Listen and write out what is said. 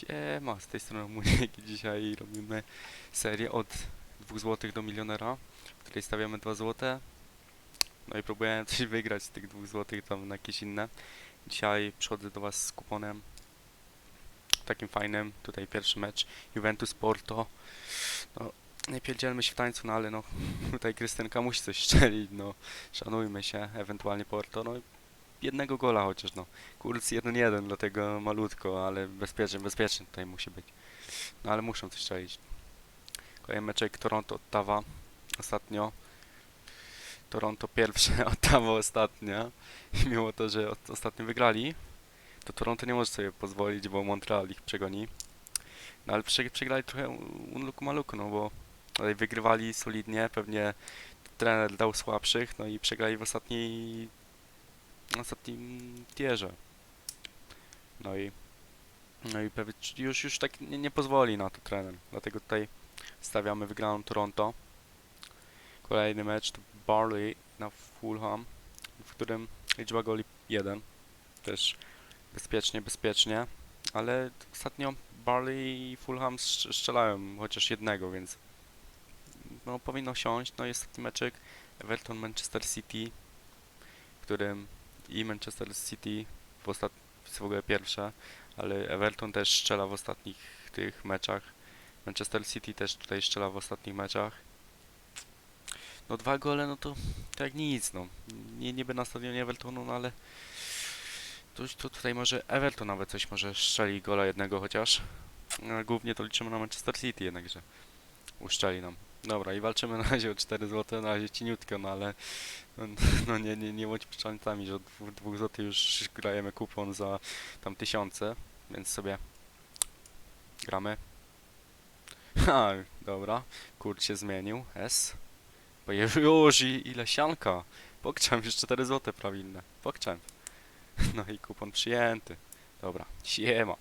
Siema, z tej strony Muniek dzisiaj robimy serię od 2 zł do milionera, w której stawiamy 2 zł. No i próbuję coś wygrać z tych 2 zł tam na jakieś inne. Dzisiaj przychodzę do Was z kuponem takim fajnym, tutaj pierwszy mecz Juventus Porto. No, nie pierdzielmy się w tańcu, no ale no tutaj Krystynka musi coś strzelić, no szanujmy się, ewentualnie Porto, no jednego gola chociaż, no. Kurs 1-1, dlatego malutko, ale bezpiecznie, bezpiecznie tutaj musi być. No ale muszą coś strzelić. Kolejny meczek Toronto, Ottawa. Ostatnio. Toronto pierwsze, Ottawa ostatnia. I mimo to, że ostatnio wygrali, to Toronto nie może sobie pozwolić, bo Montreal ich przegoni. No ale prze, przegrali trochę unluku maluku, no bo tutaj wygrywali solidnie, pewnie trener dał słabszych, no i przegrali w ostatniej na ostatnim tierze. No i no i pewnie już, już tak nie, nie pozwoli na to trener. Dlatego tutaj stawiamy wygraną Toronto. Kolejny mecz to Barley na Fulham, w którym liczba goli 1. Też bezpiecznie, bezpiecznie. Ale ostatnio Barley i Fulham strz- strzelają chociaż jednego, więc no powinno siąść. No i ostatni meczek Everton Manchester City, w którym i Manchester City w ostat... w ogóle pierwsze, ale Everton też strzela w ostatnich tych meczach. Manchester City też tutaj strzela w ostatnich meczach. No dwa gole, no to tak nic, no. Nie niby na stadionie Evertonu, no ale to, tutaj może Everton nawet coś może strzeli gola jednego chociaż. No, głównie to liczymy na Manchester City jednakże uszczeli nam. Dobra, i walczymy na razie o 4 zł, na razie cieniutko, no ale no, no nie, nie, nie bądź że od 2 zł już grajemy kupon za tam tysiące, więc sobie gramy. Ha, dobra, kurs się zmienił, S. Bo już i ile sianka. Pokczam, już 4 zł prawilne. Pokczam. No i kupon przyjęty. Dobra, siema.